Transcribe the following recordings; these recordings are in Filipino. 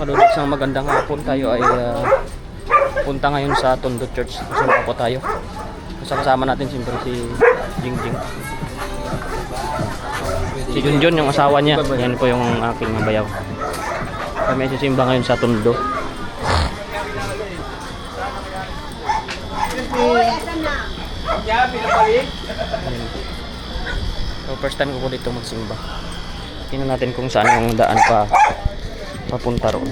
kadudod isang magandang hapon tayo ay ah, punta ngayon sa Tondo Church. Kasama po tayo. Kasama natin siyempre si Jingjing. Si Junjun yung asawa niya. Yan po yung aking mabayaw. Kami sisimba ngayon sa Tondo. So first time ko po dito magsimba. Tingnan natin kung saan yung daan pa papunta roon.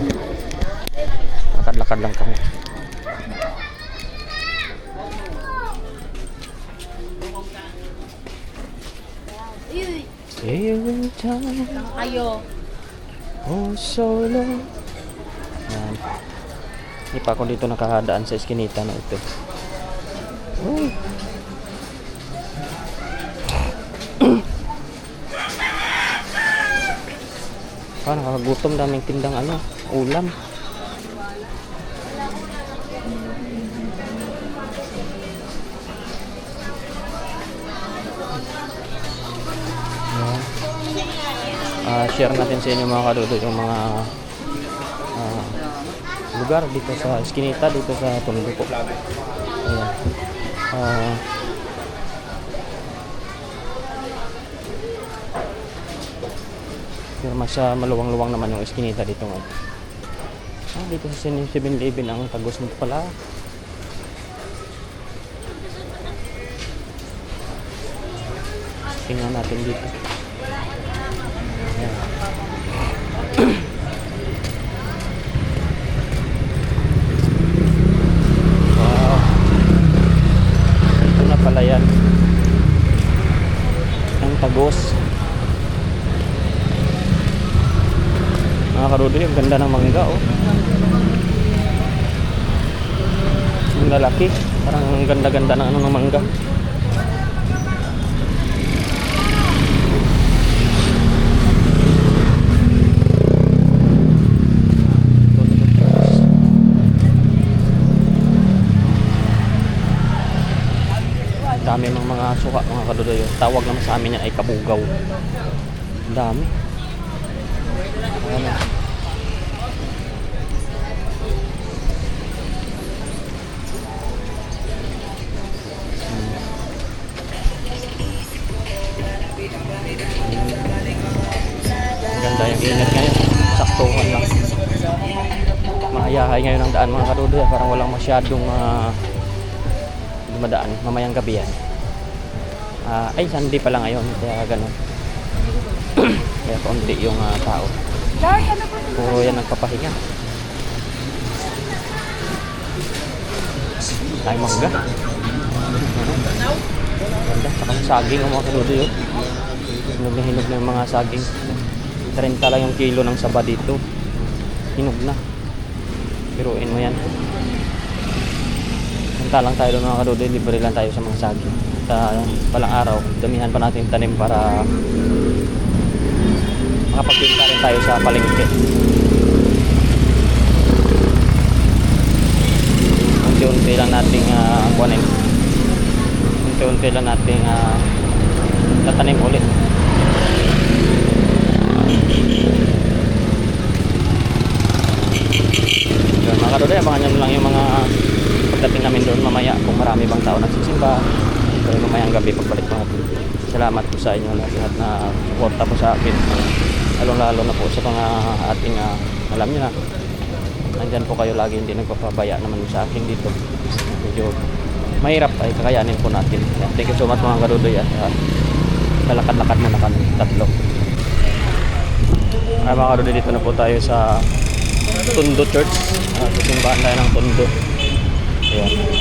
Lakad-lakad lang kami. Every time Kayo. oh solo. Yan. Hindi pa ako dito nakahadaan sa eskinita na ito. Uy. Parang nakakagutom daming tindang ano, ulam. Ayan. Ah, share natin sa inyo mga kadudo yung mga ah, lugar dito sa Eskinita, dito sa Tondo po. Ayan. Ah, pero mas maluwang-luwang naman yung Eskinita dito ngayon. Ah, dito sa 7-Eleven ang tagos nito pala. Tingnan natin dito. Ayan. Wow. Ito pala yan. Ang tagos. Mga karudo yung ganda ng mangga oh. Yung lalaki. Parang ang ganda-ganda ng ano ng mangga. dami ng mga suka mga kadudoy tawag naman sa amin yan ay kabugaw Ang dami Ayan na. Ang ganda yung init ngayon. Saktuhan lang. Maayahay ngayon ang daan mga kadudoy parang walang masyadong ah, dumadaan mamayang gabi yan. Ah, ay Sunday pa lang ngayon kaya ganun kaya kaunti yung ah, tao. Puro yan nagpapahinga ay mangga. Ano? ganda saka yung saging ang mga kaludo yun. Hinog na hinog na yung mga saging. 30 lang yung kilo ng saba dito. Hinog na. Piruin mo yan. Punta lang tayo mga kadudo, libre lang tayo sa mga saging. Sa palang araw, damihan pa natin tanim para makapagpinta rin tayo sa palengke. Unti-unti lang nating uh, kuhanin. Unti-unti lang nating uh, tatanim ulit. Yun, mga kadudo, abangan nyo lang yung mga pagdating namin doon mamaya kung marami bang tao nagsisimba pero mamayang gabi pagbalik natin salamat po sa inyo lahat na suporta po sa akin lalong lalo na po sa mga ating ah, alam nyo na nandyan po kayo lagi hindi nagpapabaya naman sa akin dito. Medyo mahirap ay kakayanin po natin. Yan, thank you so much mga kadudoy at uh, lalakad-lakad muna kami tatlo. Ay mga kadudoy dito na po tayo sa Tondo Church. Uh, susimbahan tayo ng Tondo. Ayan.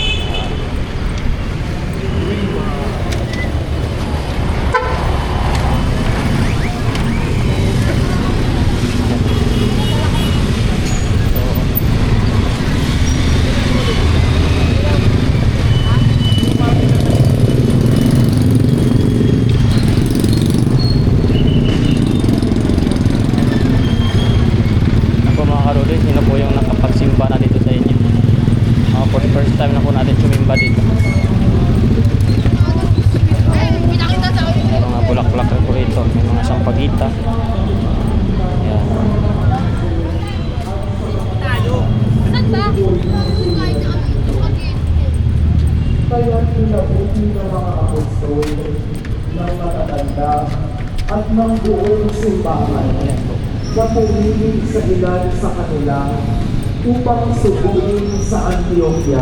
pinabuti ng mga apostol, ng matatanda, at ng buong simbahan na pumili sa ilan sa kanila upang subuin sa Antioquia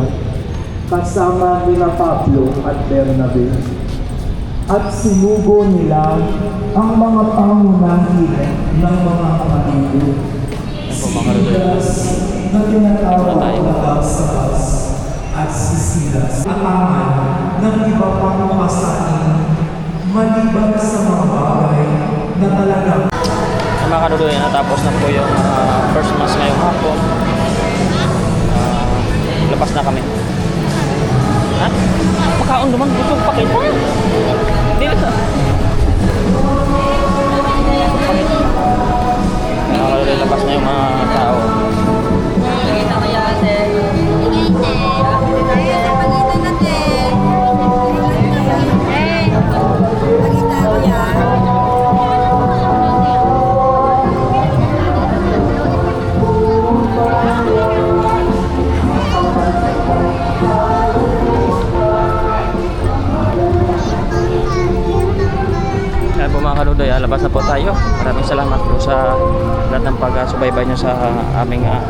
kasama nila Pablo at Bernabe. At sinugo nila ang mga pangunahin ng mga kapatid. Si Judas na tinatawag na sa at si Silas. Atangan ng iba pang pasanin maliban sa mga bagay na talagang Sa mga kadudoy, natapos na po yung ah, first mass ngayong hapon. Ah, labas na kami. Ha? Makaon naman, gusto pakita. Ah, labas na po tayo. Maraming salamat po sa lahat ng pag-subaybay nyo sa aming ah,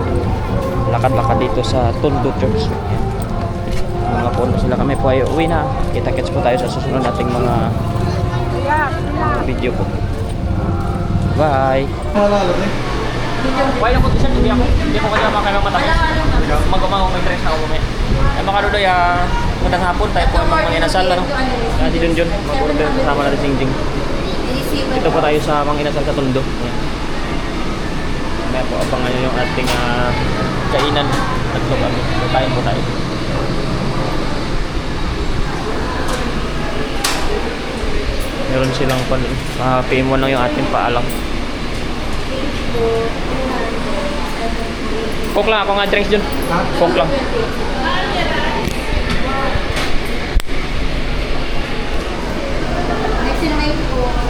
lakad-lakad dito sa Tondo Church. Mga po sila kami po ay uwi na. Kita-kits po tayo sa susunod nating mga video po. Bye! Why na po siya, hindi ako. Hindi ko kanya makailang matapos. Mag-umang may dress na ako mamaya. Ay mga kaludoy, ah, magandang hapon tayo po ang mga inasal. Ano? Di Junjun, magpuro tayo kasama natin si Jingjing. Dito po tayo sa mga inasal sa Tondo. Ayan. Kaya po abangan nyo yung ating ah, kainan at kami. Kain po tayo. Meron silang pan, uh, mo lang yung ating paalam. Coke lang ako nga drinks dyan. Coke lang.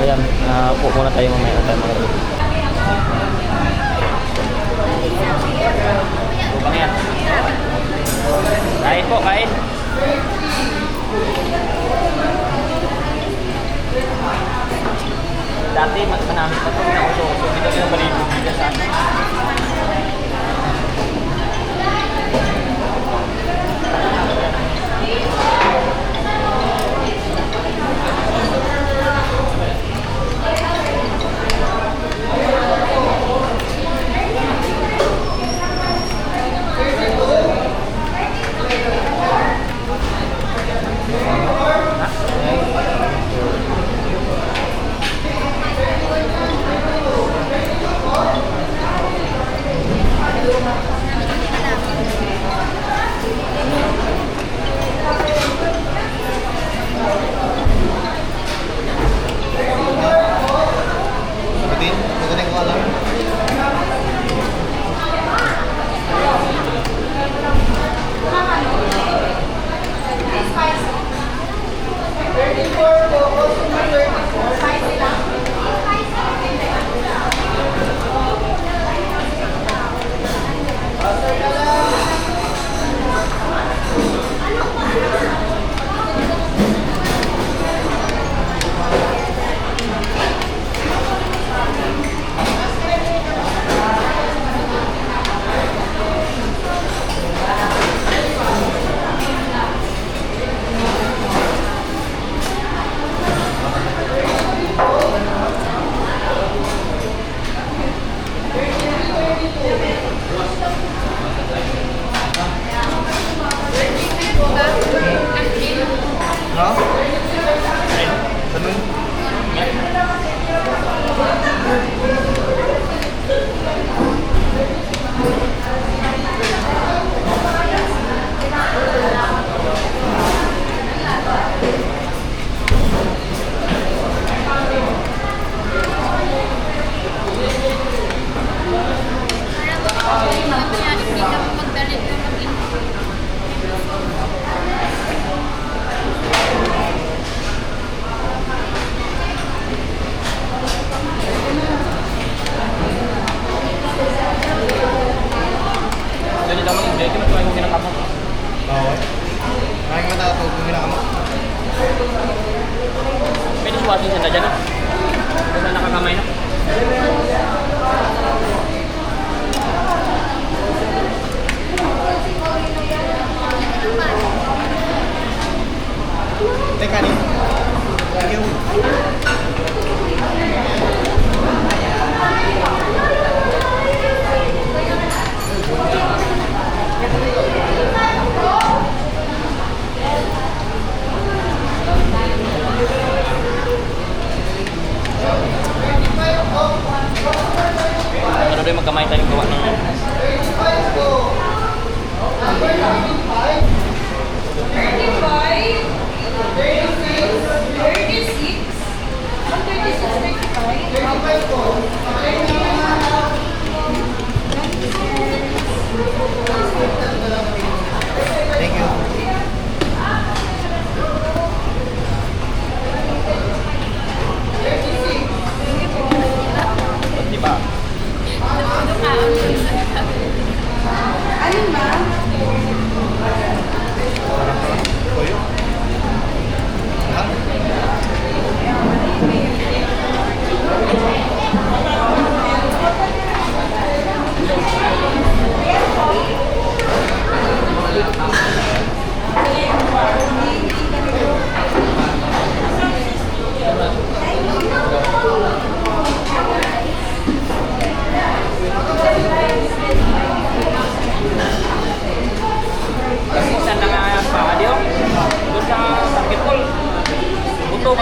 Ayan, uh, po muna tayo mamaya. Tayo mga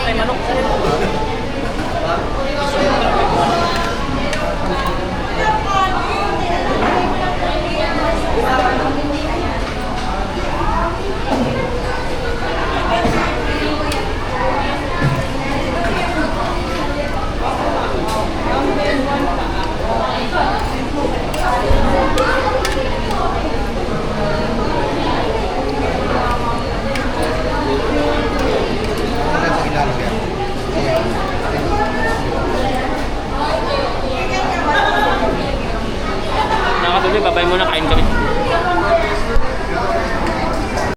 เป็นมนุษย์